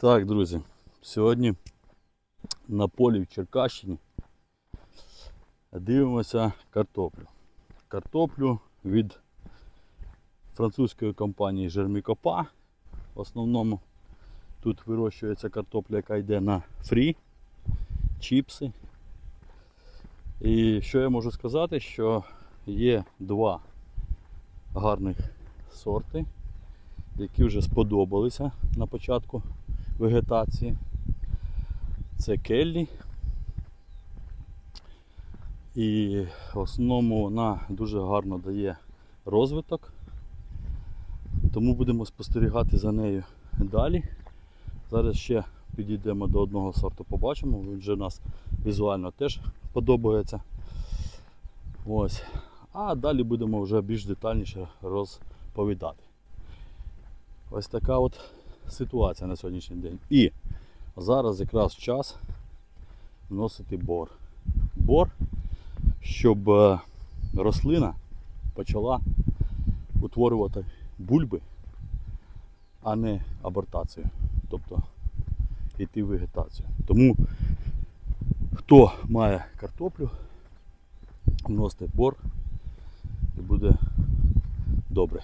Так, друзі, сьогодні на полі в Черкащині дивимося картоплю. Картоплю від французької компанії Жермікопа. В основному тут вирощується картопля, яка йде на фрі, чіпси. І що я можу сказати, що є два гарних сорти, які вже сподобалися на початку вегетації. Це келлі. І в основному вона дуже гарно дає розвиток. Тому будемо спостерігати за нею далі. Зараз ще підійдемо до одного сорту, побачимо. Він вже нас візуально теж подобається. Ось. А далі будемо вже більш детальніше розповідати. Ось така от ситуація на сьогоднішній день. І зараз якраз час вносити бор. Бор, щоб е, рослина почала утворювати бульби, а не абортацію. Тобто йти в вегетацію. Тому хто має картоплю, вносите бор і буде добре.